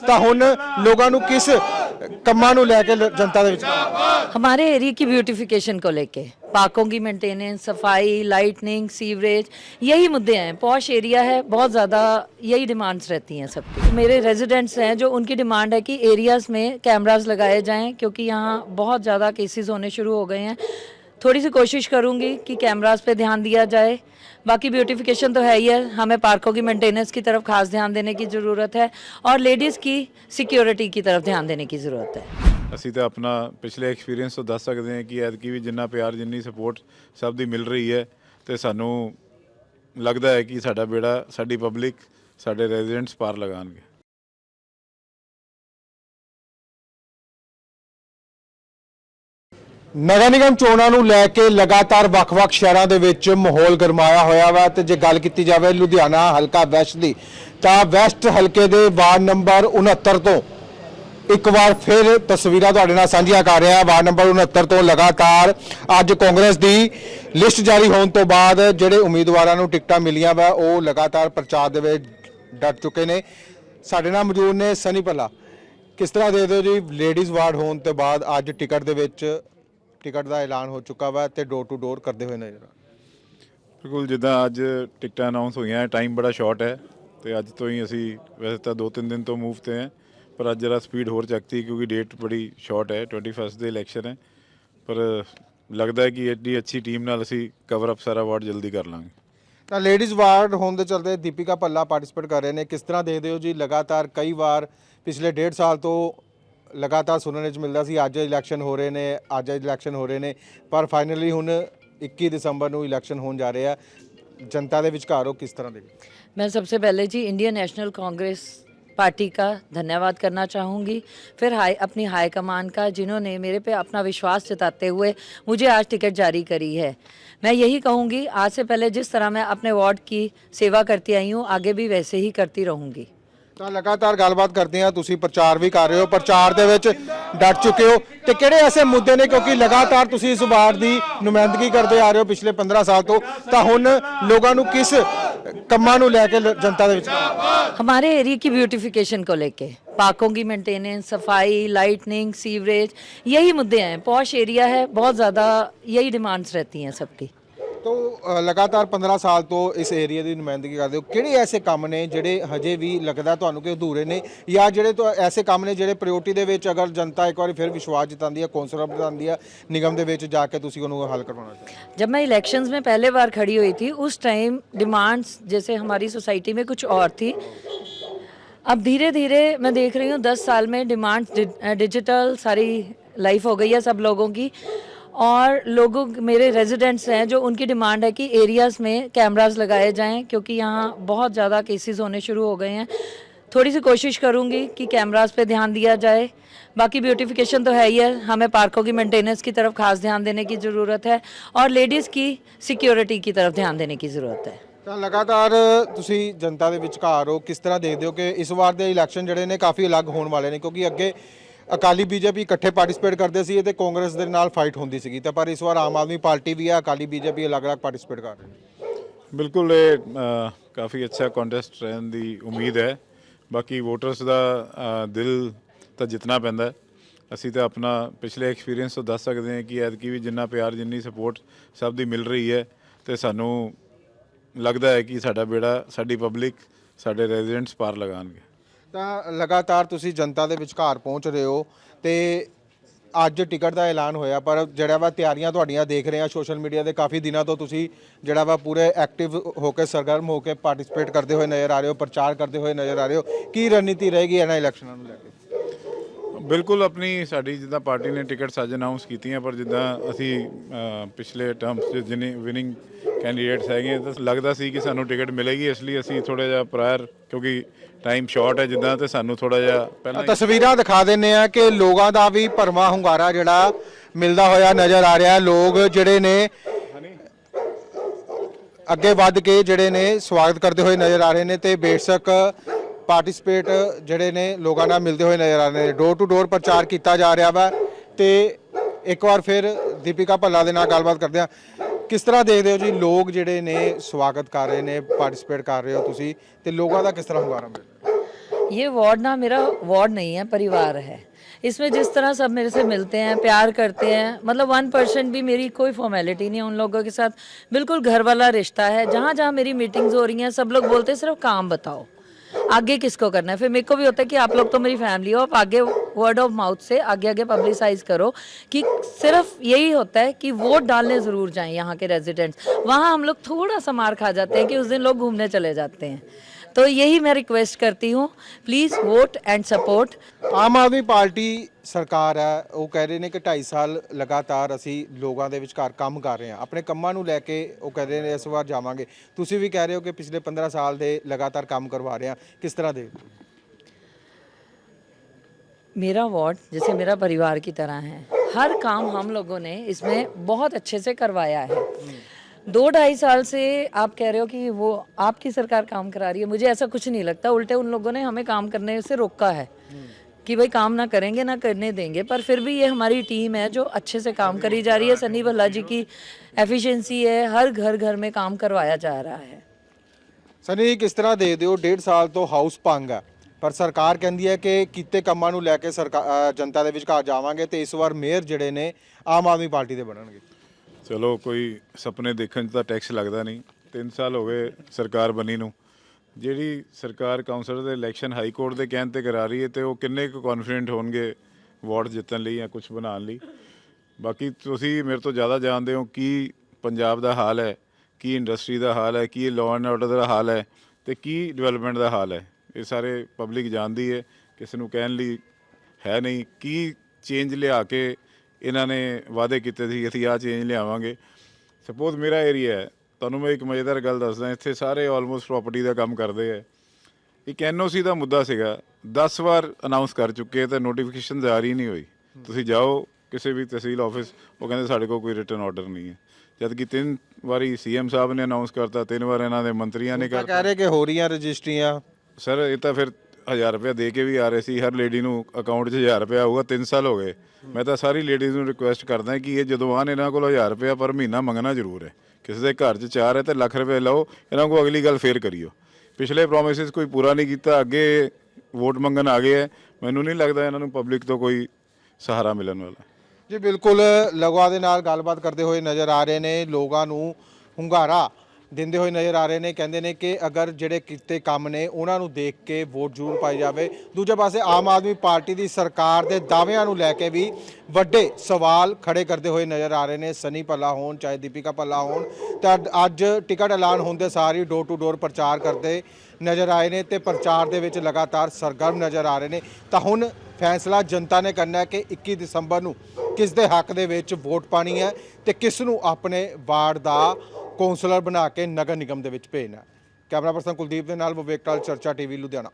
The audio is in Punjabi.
ਤਾਂ ਹੁਣ ਲੋਕਾਂ ਨੂੰ ਕਿਸ ਕੰਮਾਂ ਨੂੰ ਲੈ ਕੇ ਲ- ਜਨਤਾ ਦੇ ਵਿੱਚ हमारे एरिया की ब्यूटिफिकेशन को लेके पार्कों की मेंटेनेंस सफाई लाइटनिंग सीवरेज यही मुद्दे हैं पॉश एरिया है बहुत ज़्यादा यही डिमांड्स रहती हैं सबकी मेरे रेजिडेंट्स हैं जो उनकी डिमांड है कि एरियाज़ में कैमरास लगाए जाएं क्योंकि यहाँ बहुत ज़्यादा केसेस होने शुरू हो गए हैं थोड़ी सी कोशिश करूंगी कि कैमरास पे ध्यान दिया जाए बाकी ब्यूटिफिकेशन तो है ही है हमें पार्कों की मेंटेनेंस की तरफ खास ध्यान देने की ज़रूरत है और लेडीज़ की सिक्योरिटी की तरफ ध्यान देने की ज़रूरत है ਅਸੀਂ ਤਾਂ ਆਪਣਾ ਪਿਛਲੇ ਐਕਸਪੀਰੀਅੰਸ ਤੋਂ ਦੱਸ ਸਕਦੇ ਹਾਂ ਕਿ ਐਤਕੀ ਵੀ ਜਿੰਨਾ ਪਿਆਰ ਜਿੰਨੀ ਸਪੋਰਟ ਸਭ ਦੀ ਮਿਲ ਰਹੀ ਹੈ ਤੇ ਸਾਨੂੰ ਲੱਗਦਾ ਹੈ ਕਿ ਸਾਡਾ ਬੇੜਾ ਸਾਡੀ ਪਬਲਿਕ ਸਾਡੇ ਰੈਜ਼ੀਡੈਂਟਸ ਪਾਰ ਲਗਾਉਣਗੇ ਨਗਰ ਨਿਗਮ ਚੋਣਾਂ ਨੂੰ ਲੈ ਕੇ ਲਗਾਤਾਰ ਵੱਖ-ਵੱਖ ਸ਼ਹਿਰਾਂ ਦੇ ਵਿੱਚ ਮਾਹੌਲ ਗਰਮਾਇਆ ਹੋਇਆ ਵਾ ਤੇ ਜੇ ਗੱਲ ਕੀਤੀ ਜਾਵੇ ਲੁਧਿਆਣਾ ਹਲਕਾ ਵੈਸਟ ਦੀ, ਤਾਂ ਵੈਸਟ ਹਲਕੇ ਦੇ ਵਾਰਡ ਨੰਬਰ 69 ਤੋਂ ਇੱਕ ਵਾਰ ਫਿਰ ਤਸਵੀਰਾਂ ਤੁਹਾਡੇ ਨਾਲ ਸਾਂਝੀਆਂ ਕਰ ਰਿਹਾ, ਵਾਰਡ ਨੰਬਰ 69 ਤੋਂ ਲਗਾਤਾਰ ਅੱਜ ਕਾਂਗਰਸ ਦੀ ਲਿਸਟ ਜਾਰੀ ਹੋਣ ਤੋਂ ਬਾਅਦ ਜਿਹੜੇ ਉਮੀਦਵਾਰਾਂ ਨੂੰ ਟਿਕਟਾਂ ਮਿਲੀਆਂ ਵਾ, ਉਹ ਲਗਾਤਾਰ ਪ੍ਰਚਾਰ ਦੇ ਵਿੱਚ ਡਟ ਚੁੱਕੇ ਨੇ। ਸਾਡੇ ਨਾਲ ਮੌਜੂਦ ਨੇ ਸਨੀ ਭੱਲਾ। ਕਿਸ ਤਰ੍ਹਾਂ ਦੇ ਦਿਓ ਜੀ ਲੇਡੀਜ਼ ਵਾਰਡ ਹੋਣ ਤੋਂ ਬਾਅਦ ਅੱਜ ਟਿਕਟ ਦੇ ਵਿੱਚ ਟਿਕਟ ਦਾ ਐਲਾਨ ਹੋ ਚੁੱਕਾ ਵਾ ਤੇ ਡੋਰ ਟੂ ਡੋਰ ਕਰਦੇ ਹੋਏ ਨਜ਼ਰ ਆ ਬਿਲਕੁਲ ਜਿੱਦਾਂ ਅੱਜ ਟਿਕਟਾਂ ਅਨਾਉਂਸ ਹੋਈਆਂ ਟਾਈਮ ਬੜਾ ਸ਼ਾਰਟ ਹੈ ਤੇ ਅੱਜ ਤੋਂ ਹੀ ਅਸੀਂ ਵੈਸੇ ਤਾਂ 2-3 ਦਿਨ ਤੋਂ ਮੂਵ ਤੇ ਹਾਂ ਪਰ ਅੱਜ ਜਰਾ ਸਪੀਡ ਹੋਰ ਚੱਕਤੀ ਕਿਉਂਕਿ ਡੇਟ ਬੜੀ ਸ਼ਾਰਟ ਹੈ 21 ਦੇ ਇਲੈਕਸ਼ਨ ਹੈ। ਪਰ ਲੱਗਦਾ ਹੈ ਕਿ ਐਡੀ ਅੱਛੀ ਟੀਮ ਨਾਲ ਅਸੀਂ ਕਵਰ ਅਪ ਸਾਰਾ ਵਾਰਡ ਜਲਦੀ ਕਰ ਲਾਂਗੇ। ਤਾਂ ਲੇਡੀਜ਼ ਵਾਰਡ ਹੋਣ ਦੇ ਚਲਦੇ ਦੀਪਿਕਾ ਭੱਲਾ ਪਾਰਟਿਸਿਪੇਟ ਕਰ ਰਹੇ ਨੇ। ਕਿਸ ਤਰ੍ਹਾਂ ਦੇਖਦੇ ਹੋ ਜੀ? ਲਗਾਤਾਰ ਕਈ ਵਾਰ ਪਿਛਲੇ ਡੇਢ ਸਾਲ ਤੋਂ ਲਗਾਤਾਰ ਸੁਣਨ ਵਿੱਚ ਮਿਲਦਾ ਸੀ ਅੱਜ ਇਲੈਕਸ਼ਨ ਹੋ ਰਹੇ ਨੇ ਅੱਜ ਇਲੈਕਸ਼ਨ ਹੋ ਰਹੇ ਨੇ ਪਰ ਫਾਈਨਲੀ ਹੁਣ 21 ਦਸੰਬਰ ਨੂੰ ਇਲੈਕਸ਼ਨ ਹੋਣ ਜਾ ਰਹੇ ਆ ਜਨਤਾ ਦੇ ਵਿਚਕਾਰ ਉਹ ਕਿਸ ਤਰ੍ਹਾਂ ਦੇ मैं सबसे पहले जी इंडियन नेशनल कांग्रेस पार्टी का धन्यवाद करना चाहूँगी फिर हाई अपनी हाई कमान का जिन्होंने मेरे पे अपना विश्वास जताते हुए मुझे आज टिकट जारी करी है मैं यही कहूँगी आज से पहले जिस तरह मैं अपने वार्ड की सेवा करती आई हूँ आगे भी वैसे ही करती रहूँगी ਤਾਂ ਲਗਾਤਾਰ ਗੱਲਬਾਤ ਕਰਦੇ ਆ ਤੁਸੀਂ ਪ੍ਰਚਾਰ ਵੀ ਕਰ ਰਹੇ ਹੋ ਪ੍ਰਚਾਰ ਦੇ ਵਿੱਚ ਡਟ ਚੁੱਕੇ ਹੋ ਤੇ ਕਿਹੜੇ ਐਸੇ ਮੁੱਦੇ ਨੇ ਕਿਉਂਕਿ ਲਗਾਤਾਰ ਤੁਸੀਂ ਇਸ ਵਾਰ ਦੀ ਨੁਮਾਇੰਦਗੀ ਕਰਦੇ ਆ ਰਹੇ ਹੋ ਪਿਛਲੇ 15 ਸਾਲ ਤੋਂ ਤਾਂ ਹੁਣ ਲੋਕਾਂ ਨੂੰ ਕਿਸ ਕੰਮਾਂ ਨੂੰ ਲੈ ਕੇ ਲ- ਜਨਤਾ ਦੇ ਵਿੱਚ हमारे एरिया की ब्यूटिफिकेशन को लेके पार्कों की मेंटेनेंस सफाई लाइटनिंग सीवरेज यही मुद्दे हैं पॉश एरिया है बहुत ज़्यादा यही डिमांड्स रहती हैं सबकी ਤੋਂ ਅ, ਲਗਾਤਾਰ 15 ਸਾਲ ਤੋਂ ਇਸ ਏਰੀਆ ਦੀ ਨੁਮਾਇੰਦਗੀ ਕਰਦੇ ਹੋ ਕਿਹੜੇ ਐਸੇ ਕੰਮ ਨੇ ਜਿਹੜੇ ਹਜੇ ਵੀ ਲੱਗਦਾ ਤੁਹਾਨੂੰ ਕਿ ਅਧੂਰੇ ਨੇ ਜਾਂ ਜਿਹੜੇ ਤੋਂ ਐਸੇ ਕੰਮ ਨੇ ਜਿਹੜੇ ਪ੍ਰਾਇੋਰਟੀ ਦੇ ਵਿੱਚ ਅਗਰ ਜਨਤਾ ਇੱਕ ਵਾਰੀ ਫਿਰ ਵਿਸ਼ਵਾਸ ਜਤਾਉਂਦੀ ਹੈ ਕੌਂਸਲਰ ਜਤਾਉਂਦੀ ਹੈ ਨਿਗਮ ਦੇ ਵਿੱਚ ਜਾ ਕੇ ਤੁਸੀਂ ਉਹਨੂੰ ਹੱਲ ਕਰਵਾਉਣਾ ਚਾਹੁੰਦੇ ਹੋ जब मैं इलेक्शंस में पहले बार खड़ी हुई थी उस टाइम डिमांड्स जैसे हमारी सोसाइटी में कुछ और थी अब धीरे धीरे मैं देख रही हूँ दस साल में डिमांड्स डिजिटल सारी लाइफ हो गई है सब लोगों की और लोगों मेरे रेजिडेंट्स हैं जो उनकी डिमांड है कि एरियाज़ में कैमरास लगाए जाएं क्योंकि यहाँ बहुत ज़्यादा केसेस होने शुरू हो गए हैं थोड़ी सी कोशिश करूंगी कि कैमरास पे ध्यान दिया जाए बाकी ब्यूटिफिकेशन तो है ही है हमें पार्कों की मेंटेनेंस की तरफ खास ध्यान देने की ज़रूरत है और लेडीज़ की सिक्योरिटी की तरफ ध्यान देने की ज़रूरत है ਤਾਂ ਲਗਾਤਾਰ ਤੁਸੀਂ ਜਨਤਾ ਦੇ ਵਿਚਕਾਰ ਹੋ ਕਿਸ ਤਰ੍ਹਾਂ ਦੇਖਦੇ ਹੋ ਕਿ ਇਸ ਵਾਰ ਦੇ ਇਲੈਕਸ਼ਨ ਜਿਹੜੇ ਨੇ ਕਾਫੀ ਅਲੱਗ ਹੋਣ ਵਾਲੇ ਨੇ ਕਿਉਂਕਿ ਅੱਗੇ ਅਕਾਲੀ ਬੀਜੇਪੀ ਇਕੱਠੇ ਪਾਰਟਿਸਿਪੇਟ ਕਰਦੇ ਸੀ ਤੇ ਕਾਂਗਰਸ ਦੇ ਨਾਲ ਫਾਈਟ ਹੁੰਦੀ ਸੀਗੀ ਤਾਂ ਪਰ ਇਸ ਵਾਰ ਆਮ ਆਦਮੀ ਪਾਰਟੀ ਵੀ ਆ, ਅਕਾਲੀ ਬੀਜੇਪੀ ਅਲੱਗ-ਅਲੱਗ ਪਾਰਟਿਸਿਪੇਟ ਕਰ ਰਹੇ ਨੇ। ਬਿਲਕੁਲ ਇਹ ਕਾਫੀ ਅੱਛਾ ਕੰਟੈਸਟ ਰਹਿਣ ਦੀ ਉਮੀਦ ਹੈ। ਬਾਕੀ ਵੋਟਰਸ ਦਾ ਦਿਲ ਤਾਂ ਜਿੱਤਣਾ ਪੈਂਦਾ ਅਸੀਂ ਤਾਂ ਆਪਣਾ ਪਿਛਲੇ ਐਕਸਪੀਰੀਅੰਸ ਤੋਂ ਦੱਸ ਸਕਦੇ ਹਾਂ ਕਿ ਐਤਕੀ ਵੀ ਜਿੰਨਾ ਪਿਆਰ, ਜਿੰਨੀ ਸਪੋਰਟ ਸਭ ਦੀ ਮਿਲ ਰਹੀ ਹੈ ਤੇ ਸਾਨੂੰ ਲੱਗਦਾ ਹੈ ਕਿ ਸਾਡਾ ਬੇੜਾ, ਸਾਡੀ ਪਬਲਿਕ ਸਾਡੇ ਰੈਜ਼ੀਡੈਂਟਸ ਪਾਰ ਲਗਾਉਣਗੇ। ਤਾਂ ਲਗਾਤਾਰ ਤੁਸੀਂ ਜਨਤਾ ਦੇ ਵਿਚਕਾਰ ਪਹੁੰਚ ਰਹੇ ਹੋ ਤੇ ਅੱਜ ਟਿਕਟ ਦਾ ਐਲਾਨ ਹੋਇਆ, ਪਰ ਜਿਹੜਾ ਵਾ ਤਿਆਰੀਆਂ ਤੁਹਾਡੀਆਂ ਦੇਖ ਰਹੇ ਆ ਸੋਸ਼ਲ ਮੀਡੀਆ ਦੇ ਕਾਫੀ ਦਿਨਾਂ ਤੋਂ ਤੁਸੀਂ ਜਿਹੜਾ ਵਾ ਪੂਰੇ ਐਕਟਿਵ ਹੋ ਕੇ, ਸਰਗਰਮ ਹੋ ਕੇ ਪਾਰਟਿਸਿਪੇਟ ਕਰਦੇ ਹੋਏ ਨਜ਼ਰ ਆ ਰਹੇ ਹੋ, ਪ੍ਰਚਾਰ ਕਰਦੇ ਹੋਏ ਨਜ਼ਰ ਆ ਰਹੇ ਹੋ। ਕੀ ਰਣਨੀਤੀ ਰਹੇਗੀ ਇਹਨਾਂ ਇਲੈਕਸ਼ਨਾਂ ਨੂੰ ਲੈ ਕੇ? ਬਿਲਕੁਲ ਆਪਣੀ ਸਾਡੀ ਜਿੱਦਾਂ ਪਾਰਟੀ ਨੇ ਟਿਕਟਸ ਅੱਜ ਅਨਾਉਂਸ ਕੀਤੀਆਂ, ਪਰ ਜਿੱਦਾਂ ਅਸੀਂ ਪਿਛਲੇ ਟਰਮਸ 'ਚ ਜਿਨੇ ਵਿਨਿੰਗ ਕੈਂਡੀਡੇਟਸ ਹੈਗੇ ਤਾਂ ਲੱਗਦਾ ਸੀ ਕਿ ਸਾਨੂੰ ਟਿਕਟ ਮਿਲੇਗੀ, ਇਸ ਲਈ ਅਸੀਂ ਥੋੜਾ ਜਿਹਾ ਪ੍ਰਾਇਰ ਕਿਉਂਕਿ ਟਾਈਮ ਸ਼ਾਰਟ ਹੈ ਜਿੱਦਾਂ, ਤੇ ਸਾਨੂੰ ਥੋੜਾ ਜਿਹਾ ਪਹਿਲਾਂ ਤਸਵੀਰਾਂ ਦਿਖਾ ਦਿੰਨੇ ਆ ਕਿ ਲੋਕਾਂ ਦਾ ਵੀ ਭਰਮਾ ਹੁੰਗਾਰਾ ਜਿਹੜਾ ਮਿਲਦਾ ਹੋਇਆ ਨਜ਼ਰ ਆ ਰਿਹਾ। ਲੋਕ ਜਿਹੜੇ ਨੇ ਅੱਗੇ ਵੱਧ ਕੇ ਜਿਹੜੇ ਨੇ ਸਵਾਗਤ ਕਰਦੇ ਹੋਏ ਨਜ਼ਰ ਆ ਰਹੇ ਨੇ ਤੇ ਬੇਸ਼ੱਕ ਪਾਰਟਿਸਿਪੇਟ ਜਿਹੜੇ ਨੇ ਲੋਕਾਂ ਨਾਲ ਮਿਲਦੇ ਹੋਏ ਨਜ਼ਰ ਆ ਰਹੇ ਨੇ। ਡੋਰ ਟੂ ਡੋਰ ਪ੍ਰਚਾਰ ਕੀਤਾ ਜਾ ਰਿਹਾ ਵਾ ਤੇ ਇੱਕ ਵਾਰ ਫਿਰ ਦੀਪਿਕਾ ਭੱਲਾ ਦੇ ਨਾਲ ਗੱਲਬਾਤ ਕਰਦੇ ਆ ਕਿਸ ਤਰ੍ਹਾਂ ਦੇਖਦੇ ਹੋ ਜੀ ਲੋਕ ਜਿਹੜੇ ਨੇ ਸਵਾਗਤ ਕਰ ਰਹੇ ਨੇ ਪਾਰਟਿਸਿਪੇਟ ਕਰ ਰਹੇ ਹੋ ਤੁਸੀਂ ਤੇ ਲੋਕਾਂ ਦਾ ਕਿਸ ਤਰ੍ਹਾਂ ਹੁੰਗਾਰਾ ਮਿਲ ਰਿਹਾ ये वार्ड ना मेरा वार्ड नहीं है परिवार है इसमें जिस तरह सब मेरे से मिलते हैं प्यार करते हैं मतलब वन परसेंट भी मेरी कोई फॉर्मेलिटी नहीं है उन लोगों के साथ बिल्कुल घर वाला रिश्ता है जहाँ जहाँ मेरी मीटिंग्स हो रही हैं सब लोग बोलते हैं सिर्फ काम बताओ आगे किसको करना है? फिर मेरे को भी होता है कि आप लोग तो मेरी फैमिली हो, आप आगे वर्ड ऑफ़ माउथ से आगे आगे पब्लिसाइज करो कि सिर्फ़ यही होता है कि वोट डालने ज़रूर जाएँ यहाँ के रेजिडेंट्स वहाँ हम लोग थोड़ा सा मार खा जाते हैं कि उस दिन लोग घूमने चले जाते हैं। तो यही मैं रिक्वेस्ट करती हूँ please vote and support Aam Aadmi party ਸਰਕਾਰ ਹੈ ਉਹ ਕਹਿ ਰਹੇ ਨੇ ਕਿ 2.5 ਸਾਲ ਲਗਾਤਾਰ ਅਸੀਂ ਲੋਕਾਂ ਦੇ ਵਿਚਕਾਰ ਕੰਮ ਕਰ ਰਹੇ ਹਾਂ ਆਪਣੇ ਕੰਮਾਂ ਨੂੰ ਲੈ ਕੇ ਉਹ ਕਹਿ ਰਹੇ ਨੇ ਇਸ ਵਾਰ ਜਾਵਾਂਗੇ ਤੁਸੀਂ ਵੀ ਕਹਿ ਰਹੇ ਹੋ ਕਿ ਪਿਛਲੇ 15 ਸਾਲ ਦੇ ਲਗਾਤਾਰ ਕੰਮ ਕਰਵਾ ਰਹੇ ਹਾਂ ਕਿਸ ਤਰ੍ਹਾਂ ਦੇ मेरा वार्ड जैसे मेरा परिवार की तरह है हर काम हम लोगों ने इसमें बहुत अच्छे से करवाया है दो ढाई साल से आप कह रहे हो कि वो आपकी सरकार काम करा रही है मुझे ऐसा कुछ नहीं लगता उल्टे उन लोगों ने हमें काम करने से रोका है कि भाई काम ना करेंगे ना करने देंगे पर फिर भी ये हमारी टीम है जो अच्छे से काम करी जा रही है सनी भल्ला जी की एफिशिएंसी है हर घर घर में काम करवाया जा रहा है ਸਨੀ ਕਿਸ ਤਰ੍ਹਾਂ ਦੇ ਦਿਓ ਡੇਢ ਸਾਲ ਤੋਂ ਹਾਊਸ ਭੰਗ ਹੈ ਪਰ ਸਰਕਾਰ ਕਹਿੰਦੀ ਹੈ ਕਿ ਕੀਤੇ ਕੰਮਾਂ ਨੂੰ ਲੈ ਕੇ ਸਰਕਾਰ ਜਨਤਾ ਦੇ ਵਿਚਕਾਰ ਜਾਵਾਂਗੇ ਤੇ ਇਸ ਵਾਰ ਮੇਅਰ ਜਿਹੜੇ ਨੇ ਆਮ ਆਦਮੀ ਪਾਰਟੀ ਦੇ ਬਣਨਗੇ ਚਲੋ ਕੋਈ ਸੁਪਨੇ ਦੇਖਣ 'ਚ ਤਾਂ ਟੈਕਸ ਲੱਗਦਾ ਨਹੀਂ। 3 ਸਾਲ ਹੋ ਗਏ ਸਰਕਾਰ ਬਣੀ ਨੂੰ। ਜਿਹੜੀ ਸਰਕਾਰ ਕਾਉਂਸਲਰ ਦੇ ਇਲੈਕਸ਼ਨ ਹਾਈ ਕੋਰਟ ਦੇ ਕਹਿਣ ਤੇ ਕਰਾ ਰਹੀ ਹੈ ਤੇ ਉਹ ਕਿੰਨੇ ਕੁ ਕੌਨਫੀਡੈਂਟ ਹੋਣਗੇ ਵਾਰਡ ਜਿੱਤਣ ਲਈ ਜਾਂ ਕੁਝ ਬਣਾਉਣ ਲਈ। ਬਾਕੀ ਤੁਸੀਂ ਮੇਰੇ ਤੋਂ ਜ਼ਿਆਦਾ ਜਾਣਦੇ ਹੋ ਕੀ ਪੰਜਾਬ ਦਾ ਹਾਲ ਹੈ, ਕੀ ਇੰਡਸਟਰੀ ਦਾ ਹਾਲ ਹੈ, ਕੀ ਲਾਅ ਐਂਡ ਆਰਡਰ ਦਾ ਹਾਲ ਹੈ ਤੇ ਕੀ ਡਿਵੈਲਪਮੈਂਟ ਦਾ ਹਾਲ ਹੈ। ਇਹ ਸਾਰੇ ਪਬਲਿਕ ਜਾਣਦੀ ਹੈ, ਕਿਸੇ ਨੂੰ ਕਹਿਣ ਲਈ ਹੈ ਨਹੀਂ। ਕੀ ਚੇਂਜ ਲਿਆ ਕੇ ਇਹਨਾਂ ਨੇ ਵਾਅਦੇ ਕੀਤੇ ਸੀ ਅਸੀਂ ਆਹ ਚੇਂਜ ਲਿਆਵਾਂਗੇ। ਸਪੋਜ਼ ਮੇਰਾ ਏਰੀਆ ਹੈ ਤੁਹਾਨੂੰ ਮੈਂ ਇੱਕ ਮਜ਼ੇਦਾਰ ਗੱਲ ਦੱਸਦਾ ਇੱਥੇ ਸਾਰੇ ਆਲਮੋਸਟ ਪ੍ਰਾਪਰਟੀ ਦਾ ਕੰਮ ਕਰਦੇ ਆ। ਇੱਕ ਐਨਓਸੀ ਦਾ ਮੁੱਦਾ ਸੀਗਾ 10 ਵਾਰ ਅਨਾਉਂਸ ਕਰ ਚੁੱਕੇ ਤੇ ਨੋਟੀਫਿਕੇਸ਼ਨ ਜਾਰੀ ਨਹੀਂ ਹੋਈ। ਤੁਸੀਂ ਜਾਓ ਕਿਸੇ ਵੀ ਤਹਿਸੀਲ ਆਫਿਸ ਉਹ ਕਹਿੰਦੇ ਸਾਡੇ ਕੋਲ ਕੋਈ ਰਿਟਰਨ ਆਰਡਰ ਨਹੀਂ ਹੈ। ਜਦ ਕਿ ਤਿੰਨ ਵਾਰੀ ਸੀਐਮ ਸਾਹਿਬ ਨੇ ਅਨਾਉਂਸ ਕਰਤਾ ਤਿੰਨ ਵਾਰ ਇਹਨਾਂ ਦੇ ਮੰਤਰੀਆਂ ਨੇ ਕਰਤਾ। ਕਹਿ ਰਹੇ ਕਿ ਹੋ ਰਹੀਆਂ ਰਜਿਸਟਰੀਆਂ। ਸਰ ਇਹ ਤਾਂ ਫਿਰ 1000 ਰੁਪਏ ਦੇ ਕੇ ਵੀ ਆ ਰਹੇ ਸੀ, ਹਰ ਲੇਡੀ ਨੂੰ ਅਕਾਊਂਟ 'ਚ 1000 ਰੁਪਏ ਆਊਗਾ 3 ਸਾਲ ਹੋ ਗਏ। ਮੈਂ ਤਾਂ ਸਾਰੀ ਲੇਡੀਜ਼ ਨੂੰ ਰਿਕੁਐਸਟ ਕਰਦਾ ਕਿ ਇਹ ਜਦੋਂ ਆਣ ਇਹਨਾਂ ਕੋਲ 1000 ਰੁਪਏ ਪਰ ਮਹੀਨਾ ਮੰਗਣਾ ਜ਼ਰੂਰ ਹੈ। ਕਿਸੇ ਦੇ ਘਰ 'ਚ ਚਾਰ ਹੈ ਤੇ ਲੱਖ ਰੁਪਏ ਲਓ, ਇਹਨਾਂ ਕੋਲ ਅਗਲੀ ਗੱਲ ਫੇਰ ਕਰਿਓ। ਪਿਛਲੇ ਪ੍ਰੋਮਿਸਸ ਕੋਈ ਪੂਰਾ ਨਹੀਂ ਕੀਤਾ, ਅੱਗੇ ਵੋਟ ਮੰਗਣ ਆ ਗਏ ਹੈ। ਮੈਨੂੰ ਨਹੀਂ ਲੱਗਦਾ ਇਹਨਾਂ ਨੂੰ ਪਬਲਿਕ ਤੋਂ ਕੋਈ ਸਹਾਰਾ ਮਿਲਣ ਵਾਲਾ। ਜੀ, ਬਿਲਕੁਲ ਲਗਵਾ ਦੇ ਨਾਲ ਗੱਲਬਾਤ ਕਰਦੇ ਹੋਏ ਨਜ਼ਰ ਆ ਰਹੇ ਨੇ ਲੋਕਾਂ ਨੂੰ ਹੁੰਗਾਰਾ। ਦਿੰਦੇ ਹੋਏ ਨਜ਼ਰ ਆ ਰਹੇ ਨੇ, ਕਹਿੰਦੇ ਨੇ ਕਿ ਅਗਰ ਜਿਹੜੇ ਕੀਤੇ ਕੰਮ ਨੇ, ਉਹਨਾਂ ਨੂੰ ਦੇਖ ਕੇ ਵੋਟ ਜ਼ਰੂਰ ਪਾਈ ਜਾਵੇ। ਦੂਜੇ ਪਾਸੇ ਆਮ ਆਦਮੀ ਪਾਰਟੀ ਦੀ ਸਰਕਾਰ ਦੇ ਦਾਅਵਿਆਂ ਨੂੰ ਲੈ ਕੇ ਵੀ ਵੱਡੇ ਸਵਾਲ ਖੜੇ ਕਰਦੇ ਹੋਏ ਨਜ਼ਰ ਆ ਰਹੇ ਨੇ। ਸਨੀ ਭੱਲਾ ਹੋਣ, ਚਾਹੇ ਦੀਪਿਕਾ ਭੱਲਾ ਹੋਣ, ਤਾਂ ਅੱਜ- ਅੱਜ ਟਿਕਟ ਐਲਾਨ ਹੁੰਦੇ ਸਾਰ ਹੀ ਡੋਰ ਟੂ ਡੋਰ ਪ੍ਰਚਾਰ ਕਰਦੇ ਨਜ਼ਰ ਆਏ ਨੇ ਤੇ ਪ੍ਰਚਾਰ ਦੇ ਵਿੱਚ ਲਗਾਤਾਰ ਸਰਗਰਮ ਨਜ਼ਰ ਆ ਰਹੇ ਨੇ। ਤਾਂ ਹੁਣ ਫੈਸਲਾ ਜਨਤਾ ਨੇ ਕਰਨਾ ਹੈ ਕਿ 21 ਦਸੰਬਰ ਨੂੰ ਕਿਸ ਦੇ ਹੱਕ ਦੇ ਵਿੱਚ ਵੋਟ ਪਾਣੀ ਹੈ ਤੇ ਕਿਸ ਨੂੰ ਆਪਣੇ ਵਾਰਡ ਦਾ ਕੌਂਸਲਰ ਬਣਾ ਕੇ ਨਗਰ ਨਿਗਮ ਦੇ ਵਿੱਚ ਭੇਜਣਾ ਕੈਮਰਾ ਪਰਸਨ ਕੁਲਦੀਪ ਦੇ ਨਾਲ ਵਿਵੇਕ ਕਾਲ ਚਰਚਾ ਟੀਵੀ, ਲੁਧਿਆਣਾ।